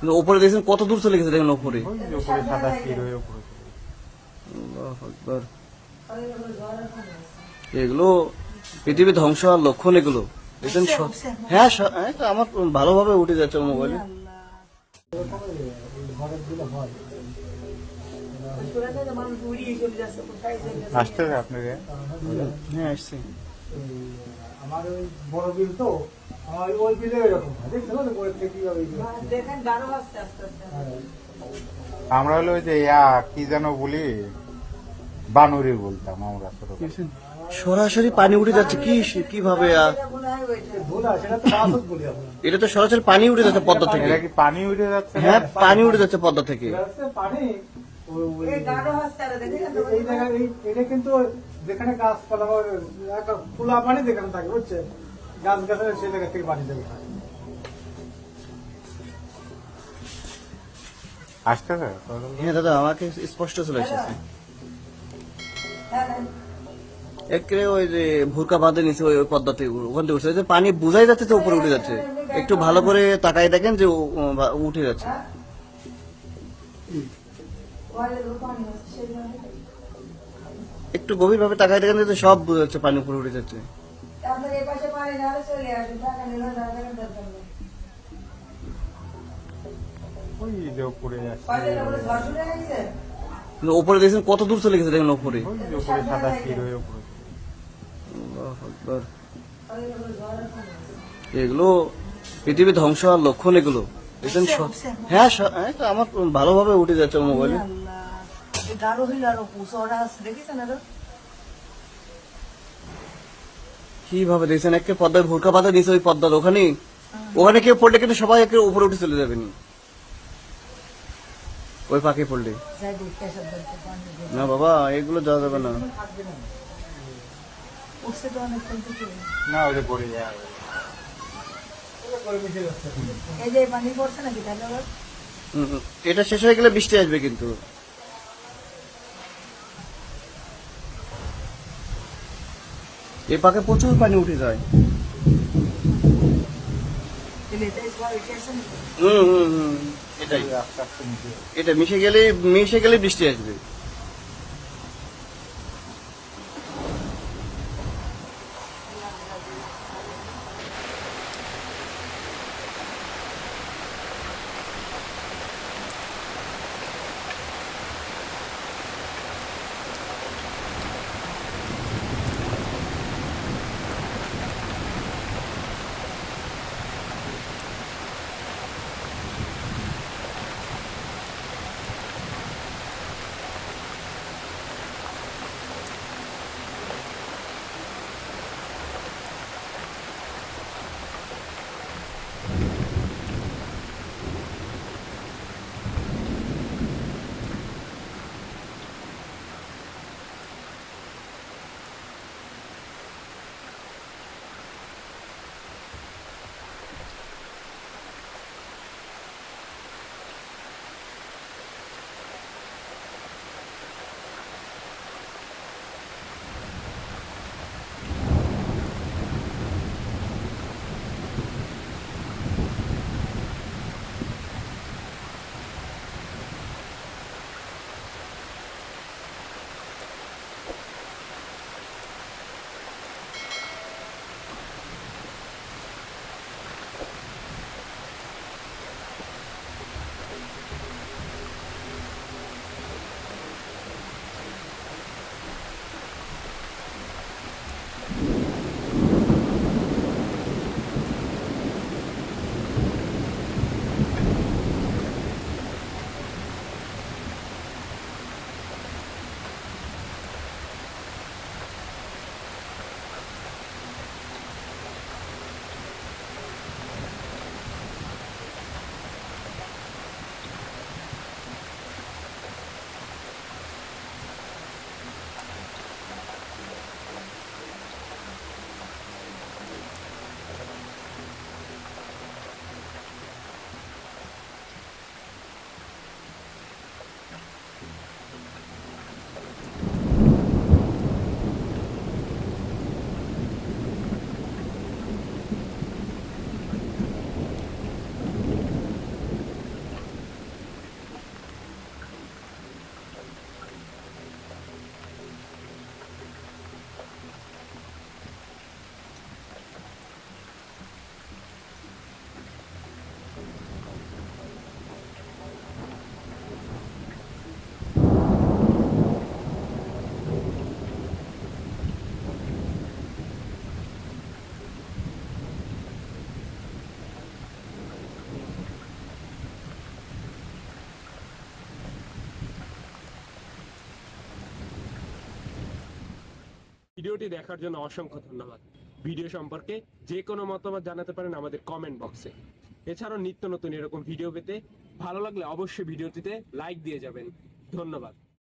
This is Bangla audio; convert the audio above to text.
কিন্তু ওপরে দেখছেন কত দূর চলে গেছে দেখেন ওপরে। হয়ে। এগুলো পৃথিবী ধ্বংস হওয়ার লক্ষণ এগুলো। দেখছেন হ্যাঁ স- হ্যাঁ, তো আমার ভালোভাবে উঠে যাচ্ছে মোবাইলে। আসতেছে আপনাকে। হ্যাঁ আসছে। আমার ওই বড় বিল তো আমার ওই বিলে এরকম হয়। দেখছ না থেকে কীভাবে ইয়ে দেখেন গাঢ় হচ্ছে আস্তে আস্তে। হ্যাঁ। আমরা হলো যে ইয়া কি যেন বলি বানুরি বলতাম আমরা ছোট সরাসরি পানি উঠে যাচ্ছে কি কীভাবে এটা মনে তো বাসক বলি আমরা। এটা তো সরাসরি পানি উঠে যাচ্ছে পদ্মা থেকে। পানি উঠে যাচ্ছে? হ্যাঁ পানি উঠে যাচ্ছে পদ্মা থেকে। এটা পানি আর কিন্তু যেখানে গাছপালা খোলা পানি যেখানে থাকে বুঝছে গাছ গাছের সেই জায়গা থেকে পানি দেবে। হ্যাঁ দাদা আমাকে স্পষ্ট চলে এসেছে। হ্যাঁ হ্যাঁ। একরে ওই যে ভুরকা বাঁধে নিচে ওই ওই পদ্মাতে ওখান থেকে উঠছে। পানি বোঝাই যাচ্ছে তো উপরে উঠে যাচ্ছে। একটু ভালো করে তাকাই দেখেন যে উঠে যাচ্ছে। একটু গভীর ভাবে তাকাই দেখেন যে সব বোঝা যাচ্ছে পানি উপরে উঠে যাচ্ছে। আপনার পাশে পানি চলে আসবেন টাকা নিলে দরকার দরকার নেই? ওই যে উপরে আসছে দেখছেন কত দূর চলে গেছে দেখেন উপরে সাদা স্থির হয়ে এগুলো পৃথিবী ধ্বংস হওয়ার লক্ষণ এগুলো। দেখছেন হ্যাঁ হ্যাঁ, তো আমার ভালোভাবে উঠে যাচ্ছে মোবাইলে। গাঢ় হইল আর পুষোটা আছে দেখেছেন আর? কীভাবে দেখছেন? একে পদ্মায় ভুরকা পাতা দিয়েছে ওই পদ্মার ওখানে ওখানে কেউ পড়লে কিন্তু সবাই একে উপরে উঠে চলে যাবেন। ওই পাখি পড়লে। না বাবা এগুলো যাওয়া যাবে না। উঠছে তো অনেক থেকে না ওই পড়ে যায়। এই যে এই পানি পড়ছে নাকি তাহলে আবার? হুম, হুম। এটা শেষ হয়ে গেলে বৃষ্টি আসবে কিন্তু। এই পাকে প্রচুর পানি উঠে যায়? হুম হুম হুম এটাই। এটা মিশে গেলে মিশে গেলে বৃষ্টি আসবে। ভিডিওটি দেখার জন্য অসংখ্য ধন্যবাদ। ভিডিও সম্পর্কে যে কোনো মতামত জানাতে পারেন আমাদের কমেন্ট বক্সে এছাড়াও নিত্য নতুন এরকম ভিডিও পেতে ভালো লাগলে অবশ্যই ভিডিওটিতে লাইক দিয়ে যাবেন। ধন্যবাদ।